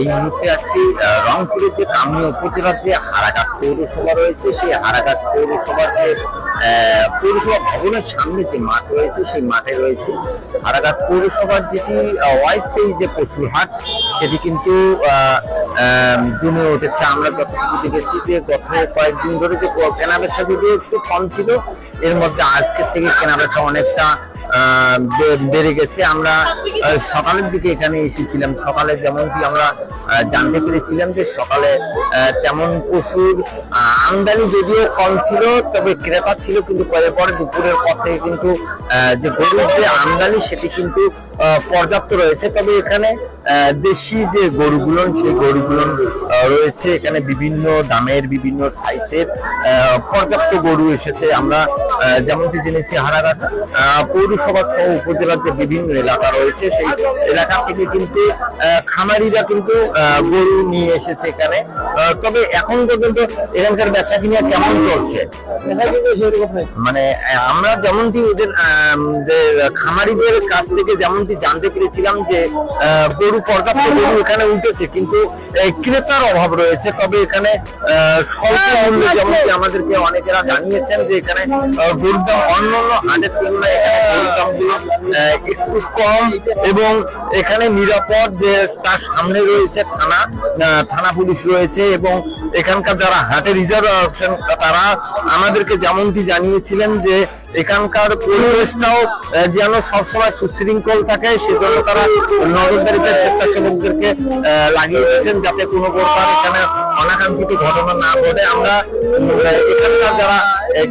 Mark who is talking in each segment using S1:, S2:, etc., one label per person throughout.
S1: এই মুহূর্তে আছি রংপুরের যে কামরূপ উপজেলার যে হারাগাছ পৌরসভা রয়েছে, সেই হারাগাছ পৌরসভার যে পৌরসভা ভবনের সামনে যে মাঠ রয়েছে, সেই মাঠে রয়েছে হারাগাছ পৌরসভার যেটি অস্থায়ী যে পশুর হাট, সেটি কিন্তু জমে উঠেছে। আমরা যতটুকু দেখেছি যে গত কয়েকদিন ধরে যে কেনা বেচা যদিও একটু কম ছিল, এর মধ্যে আজকের থেকে কেনা বেচা অনেকটা বেড়ে গেছে। আমরা সকালের দিকে এখানে এসেছিলাম। সকালে যেমনটি আমরা জানতে পেরেছিলাম যে সকালে তেমন আহ, আমদানি যদিও কম ছিল তবে ক্রেতা ছিল কিন্তু পরে পরে দুপুরের পর থেকে কিন্তু যে গরুর যে আমদানি সেটি কিন্তু পর্যাপ্ত রয়েছে। তবে এখানে দেশি যে গরুগুলো সেই গরুগুলো রয়েছে। এখানে বিভিন্ন দামের বিভিন্ন সাইজের পর্যাপ্ত গরু এসেছে। আমরা যেমনটি জেনেছি হারাগাছ পৌরসভা সহ উপজেলার যে বিভিন্ন এলাকা রয়েছে সেই এলাকা থেকে কিন্তু খামারিরা কিন্তু গরু নিয়ে এসেছে এখানে। তবে এখন পর্যন্ত এখানকার বেচা কিনা কেমন চলছে? মানে আমরা যেমনটি যে খামারিদের কাছ থেকে যেমনটি জানতে পেরেছিলাম যে গরু, পর্যাপ্ত গরু এখানে উঠেছে, কিন্তু ক্রেতার অভাব রয়েছে। তবে এখানে স্বল্প মূল্যে যেমনটি আমাদেরকে অনেকেরা জানিয়েছেন যে এখানে গরুর দাম অন্যান্য হাটের তুলনায় এখানে দামগুলো একটু কম এবং এখানে নিরাপদ যে তার সামনে রয়েছে থানা থানা পুলিশ রয়েছে এবং এখানকার যারা হাটে রিজার্ভ আছেন তারা আমাদেরকে যেমনটি জানিয়েছিলেন যে এখানকার পরিবেশটাও যেন সবসময় সুশৃঙ্খল থাকে সেজন্য তারা নজরদারিতে স্বেচ্ছাসেবকদেরকে আহ, লাগিয়ে দিয়েছেন যাতে কোনো প্রকার এখানে অনাকাঙ্ক্ষিত ঘটনা না ঘটে আমরা এখানকার যারা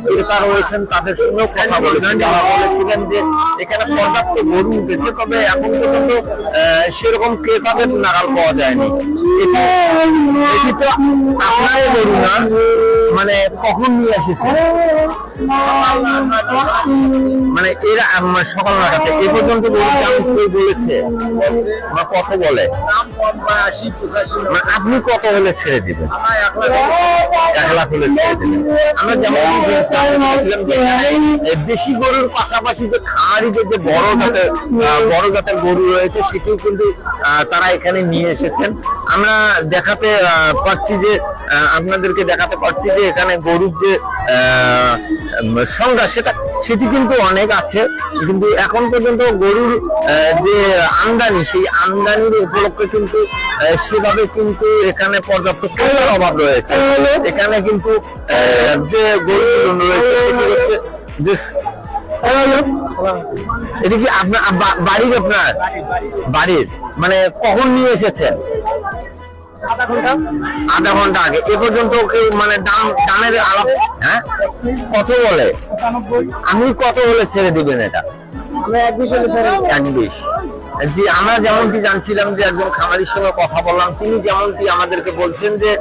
S1: ক্রেতা রয়েছেন তাদের সঙ্গেও কথা বলেছেন যারা বলেছিলেন যে এখানে পর্যাপ্ত গরু উঠেছে তবে এখন পর্যন্ত সেরকম ক্রেতাদের নাগাল পাওয়া যায়নি। এটি তো আপনারই গরু না মানে কখন নিয়ে এসেছেন মানে এরা আম, সকাল নটাতে এ পর্যন্ত বলেছে? বা কত বলে? মানে আপনি কত হলে ছেড়ে দিবেন। এক লাখ হলে ছেড়ে দিবেন আমরা যেমন দেশি গরুর পাশাপাশি যে যে বড় জাতের বড় জাতের গরু রয়েছে সেটিও কিন্তু তারা এখানে নিয়ে এসেছেন। আমরা দেখাতে আহ, পাচ্ছি যে আপনাদেরকে দেখাতে পারছি যে এখানে গরুর যে সংখ্যা সেটা সেটি কিন্তু অনেক আছে, কিন্তু এখন পর্যন্ত গরুর যে আমদানি, সেই আমদানির উপলক্ষে কিন্তু সেভাবে কিন্তু এখানে পর্যাপ্ত ক্রেতার অভাব রয়েছে। এখানে কিন্তু যে গরুগুলো রয়েছে যে এটা কি আপনার বাড়ির আপনার? বাড়ির। মানে কখন নিয়ে এসেছেন? আধা ঘণ্টা? আগে। এ পর্যন্ত কেউ মানে দাম দামের আলাপ হ্যাঁ? কত বলে? আমি কত হলে ছেড়ে দিবেন এটা? এক বিশ জি আমরা যেমনটি জানছিলাম যে একজন খামারির সঙ্গে কথা বললাম তিনি যেমনটি আমাদেরকে বলছেন যে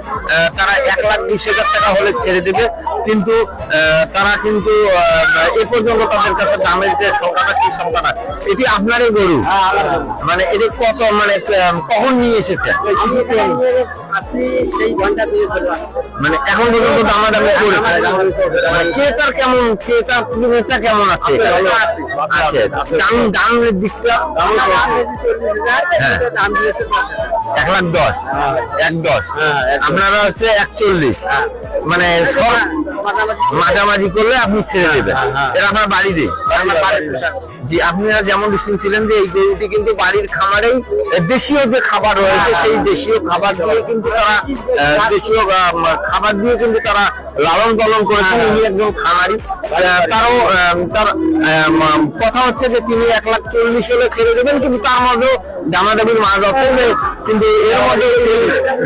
S1: তারা এক লাখ বিশ হাজার টাকা হলে ছেড়ে দেবে কিন্তু আহ, তারা কিন্তু আহ, এ পর্যন্ত তাদের কাছে দামের যে সংখ্যাটা সেই সংখ্যাটা এটি আপনারই গরু। মানে এটি কত মানে কখন নিয়ে এসেছেন মানে এখন পর্যন্ত দামাদামি করেছে। মানে ক্রেতার কেমন ক্রেতা ক্রেতা কেমন আছে? আছে দাম দামের দিকটা? এক লাখ দশ। এক দশ। আপনারা হচ্ছে একচল্লিশ। মানে সব মাঝামাঝি করলে আপনি ছেড়ে দেবেন। এটা আপনার বাড়িতে জি আপনারা যেমন শুনছিলেন যে এই গরুটি কিন্তু বাড়ির খামারেই দেশীয় যে খাবার রয়েছে সেই দেশীয় খাবার দিয়ে কিন্তু তারা দেশীয় খাবার দিয়ে কিন্তু তারা লালন পালন করেছেন। উনি একজন খামারি। তারও তার কথা হচ্ছে যে তিনি এক লাখ চল্লিশ হলে ছেড়ে দেবেন কিন্তু তার মধ্যেও দামাদামির মাঝ আছে যে কিন্তু এর মধ্যে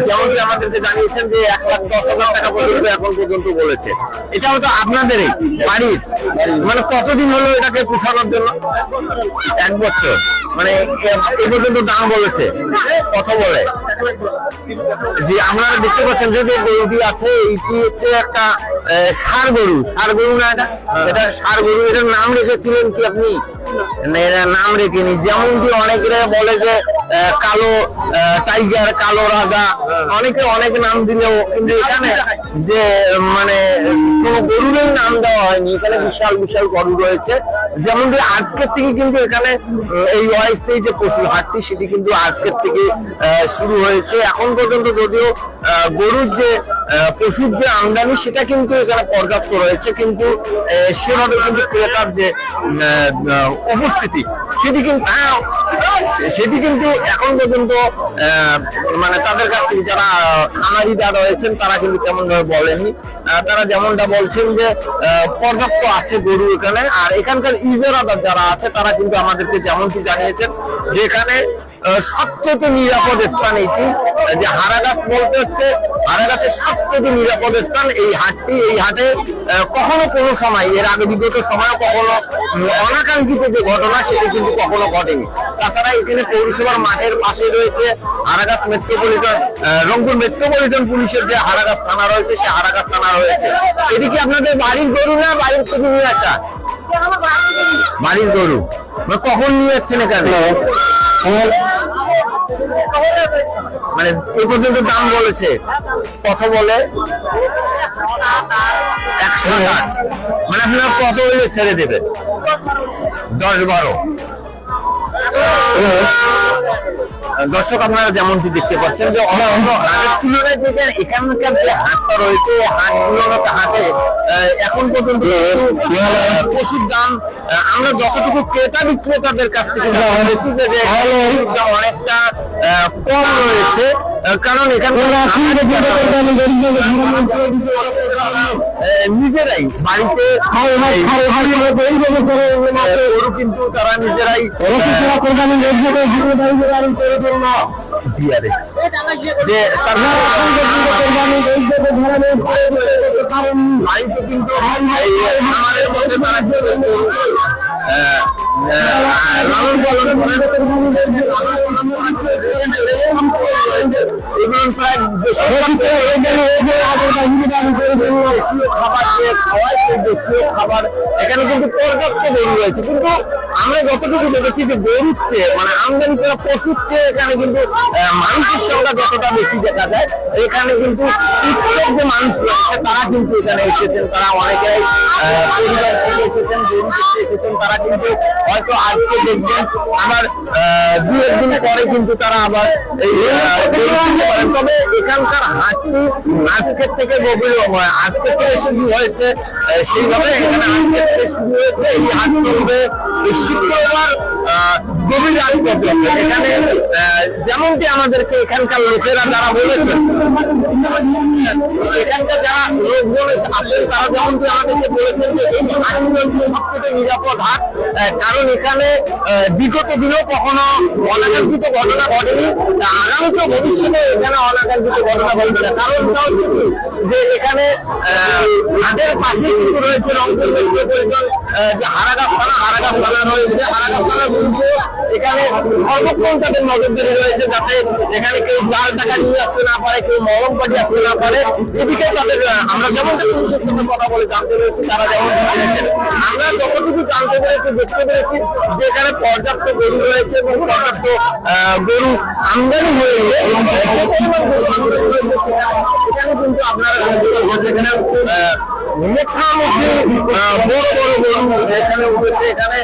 S1: যেমনটি আমাদেরকে জানিয়েছেন যে এক লাখ দশ হাজার টাকা পর্যন্ত এখন পর্যন্ত বলেছে। এটাও তো আপনাদেরই, বাড়ির। মানে কতদিন হলো এটাকে পোষানোর জন্য? এক বছর। মানে এ- পর্যন্ত দাম বলেছে কত বলে। যে আপনারা দেখতে পাচ্ছেন যে গরুটি আছে, এইটি হচ্ছে একটা সার গরু। সার গরু না, এটা এটা সার গরু, এটার নাম রেখেছিলেন কি আপনি? নাম রেখেনি। যেমনটি অনেকেরা বলে যে কালো টাইগার কালো রাজা, অনেকে অনেক নাম দিলেও কিন্তু এখানে যে মানে কোনো গরুরই নাম দেওয়া হয়নি। এখানে বিশাল বিশাল গরু রয়েছে। যেমনটি আজকের থেকে কিন্তু এখানে এই অস্থায়ী যে পশুর হাটটি, সেটি কিন্তু আজকের থেকে শুরু হয়েছে। এখন পর্যন্ত যদিও গরুর যে পশুর যে আমদানি, সেটা কিন্তু এখানে পর্যাপ্ত রয়েছে। কিন্তু সেভাবে কিন্তু ক্রেতার যে উপস্থিতি, সেটি কিন্তু সেটি কিন্তু এখন পর্যন্ত মানে তাদের কাছ থেকে যারা খামারিদা রয়েছেন, তারা কিন্তু তেমন ভাবে বলেনি তারা যেমনটা বলছেন যে পর্যাপ্ত আছে গরু এখানে। আর এখানকার ইজারাদার যারা আছে তারা কিন্তু আমাদেরকে যেমনটি জানিয়েছেন যে এখানে আহ, সবচেয়ে নিরাপদ স্থান এটি যে হারাগাছ বলতে হচ্ছে, হারাগাছের সবচেয়ে নিরাপদ স্থান এই হাটটি। এই হাটে কখনো কোনো সময়, এর আগে বিগত সময়ও কখনো অনাকাঙ্ক্ষিত যে ঘটনা, সেটি কিন্তু কখনো ঘটেনি। তাছাড়া এখানে পৌরসভার মাঠের পাশে রয়েছে হারাগাছ মেট্রোপলিটন রংপুর মেট্রোপলিটন পুলিশের যে হারাগাছ থানা রয়েছে, সে হারাগাছ থানা রয়েছে। এদিকে আপনাদের বাড়ির গরু না বাড়ির থেকে নিয়ে আসা? বাড়ির গরু। কখন নিয়ে যাচ্ছেন এখানে? মানে এই পর্যন্ত দাম বলেছে। কত বলে? একশো ষাট। মানে আপনার কত ছেড়ে দেবে? দশ বারো। দর্শক আপনারা যেমনটি দেখতে পাচ্ছেন যে অন্যান্য হাটের তুলনায় যেটা এখানকার যে হাটটা রয়েছে হাটগুলোর হাটে এখন পর্যন্ত কিন্তু, আহ, পশুর দাম আমরা যতটুকু ক্রেতা বিক্রেতাদের কাছ থেকে পেরেছি যে পশুর দাম অনেকটা কম রয়েছে কারণ এখানকার নিজেরাই বাড়িতে গরু কিন্তু তারা নিজেরাই DRX করে আহ, আহ, লালন পালন করেন। এখানে মানে আমদানি করা পশুর চেয়ে এখানে কিন্তু মানুষের সংখ্যা যতটা বেশি দেখা যায় এখানে কিন্তু ইচ্ছুক যে মানুষ রয়েছে তারা কিন্তু এখানে এসেছেন তারা অনেকেই পরিবার থেকে এসেছেন এসেছেন তারা কিন্তু হয়তো আজকে দেখবেন আবার দু একদিন পরে কিন্তু তারা আবার তবে এখানকার হাসি আজকের থেকে গভীর হয়। আজকের থেকে শুরু হয়েছে সেইভাবে এখানে আজকের থেকে শুরু হয়েছে, এই হাত চলবে শুক্রবার গভীর পর্যন্ত এখানে যেমনটি আমাদেরকে এখানকার লোকেরা যারা বলেছেন এখানকার যারা লোকজন আছেন তারা যেমনটি আমাদেরকে বলেছেন যে এই হাটটি সবথেকে নিরাপদ হাট কারণ এখানে বিগত দিনেও কখনো অনাকাঙ্ক্ষিত ঘটনা ঘটেনি তা আগামীতে ভবিষ্যতে এখানে অনাকাঙ্ক্ষিত ঘটনা ঘটবে না কারণ কি, যে এখানে আহ, হাটের পাশে কিন্তু রয়েছে রংপুর যে হারাগাছ থানা হারাগাছ থানা রয়েছে হারাগাছ থানা বলছে এখানে সর্বক্ষণ তাদের নজরদারি রয়েছে যাতে এখানে কেউ জাল টাকা নিয়ে আসতে না পারে, কেউ মলম পাটি আসতে না পারে। এদিকে তাদের আমরা যেমন কথা বলে জানতে পেরেছি, তারা যেমন আমরা যতটুকু জানতে পেরেছি দেখতে পেরেছি যে এখানে পর্যাপ্ত গরু রয়েছে এবং পর্যাপ্ত গরু আমদানি হয়েছে। সেখানে কিন্তু আপনারা এখানে আহ, বড় বড় গরু এখানে উঠেছে এখানে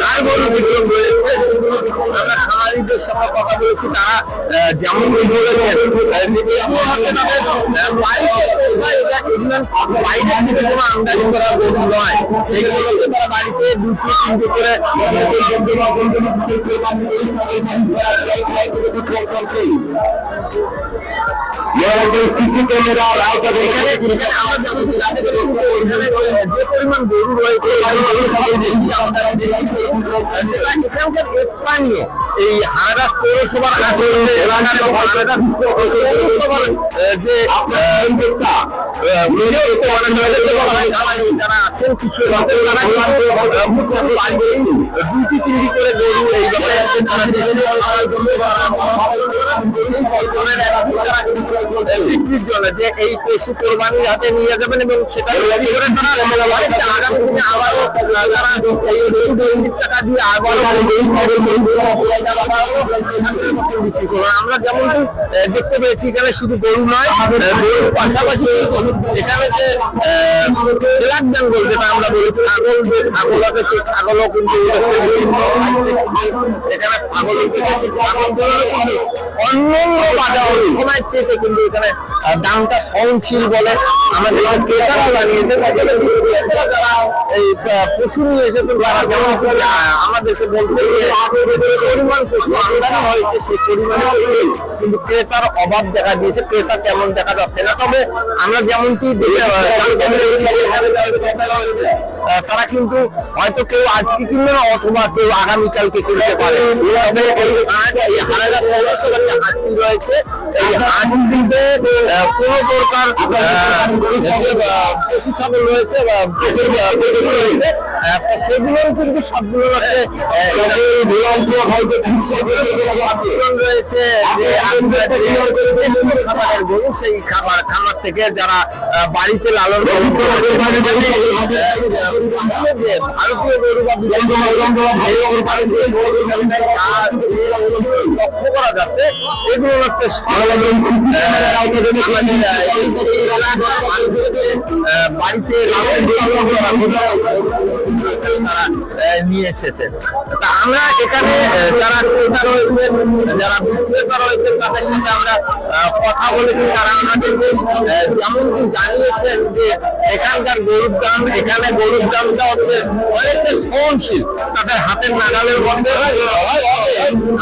S1: আহ, গরু বিক্রম রয়েছে আমরা খামারিদের সঙ্গে কথা বলেছি তারা যেমন বলেছেন বাইরে থেকে কোনো আমদানি করা গরু নয়। এইগুলোকে তারা বাড়িতে দুটি তিনটে করে এখানে আমার যেমন জানতে পেরেছি যে এখানে যে পরিমাণ গরু রয়েছে এই হারাদাস পৌরসভার যে মানে হয় যারা আছেন কিছু দুটি তিনটি করে গরু এই যে এই পশু কোরবানির হাতে নিয়ে যাবেন এবং সেটা আগামী আবারও এই টাকা দিয়ে আবারও বাড়ানো আমরা যেমনটি আহ, দেখতে পেয়েছি এখানে শুধু গরু নয় পাশাপাশি এখানে যে যেটা আমরা বলি ছাগল যে ছাগল আছে সেই ছাগলও কিন্তু এখানে ছাগল অন্যান্য সময় কিন্তু এখানে দামটা সহনশীল বলে আমাদের ক্রেতারা এই পশু নিয়ে এসেছেন তারা যেমন আমাদেরকে বলতে পরিমাণ পশু আমদানি হয়েছে সেই পরিমাণে কিন্তু ক্রেতার অভাব দেখা দিয়েছে ক্রেতা তেমন দেখা যাচ্ছে না তবে আমরা যেমনটি দেখে, তারা কিন্তু হয়তো কেউ আজকে কিনবে না অথবা কেউ আগামীকালকে কিনতে পারে। এই রয়েছে এই কোনো প্রকার পশু ছাগল রয়েছে বা সেগুলোর কিন্তু সবগুলো রয়েছে খাবারের গরু সেই খাবার খামার থেকে যারা বাড়িতে লালন ভারতীয় গরু লক্ষ্য করা যাচ্ছে এগুলো হচ্ছে বাড়িতে লালন তারা তা আমরা এখানে যারা ক্রেতা রয়েছেন যারা বিক্রেতা রয়েছেন তাদের সাথে আমরা কথা বলেছি। তারা আমাদেরকে যেমনটি জানিয়েছেন যে এখানকার গরুর দাম, এখানে গরুর দামটা হচ্ছে অনেকটা সহনশীল। তাদের হাতের নাগালের মধ্যে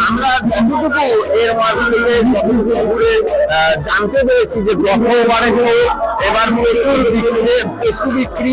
S1: আমরা যতটুকু এর মাঝে থেকে যতটুকু ঘুরে জানতে পেরেছি যে গতবারে এবার প্রচুর বিক্রি পশু বিক্রি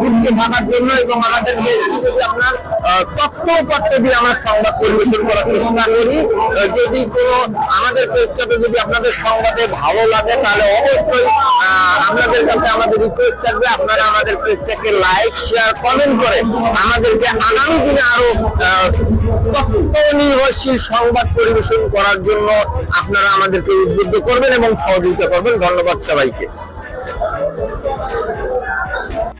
S1: যুক্ত থাকার জন্য এবং আমাদেরকে যদি আপনার দিয়ে আমরা সংবাদ পরিবেশন করার চেষ্টা করি যদি কোনো আমাদের পেজটাতে যদি আপনাদের সংবাদে ভালো লাগে, তাহলে অবশ্যই আপনাদের কাছে আমাদের রিকোয়েস্ট থাকবে। আপনারা আমাদের পেজটাকে লাইক শেয়ার কমেন্ট করে আমাদেরকে আগামী দিনে আরও তথ্য নির্ভরশীল সংবাদ পরিবেশন করার জন্য আপনারা আমাদেরকে উদ্বুদ্ধ করবেন এবং সহযোগিতা করবেন। ধন্যবাদ সবাইকে।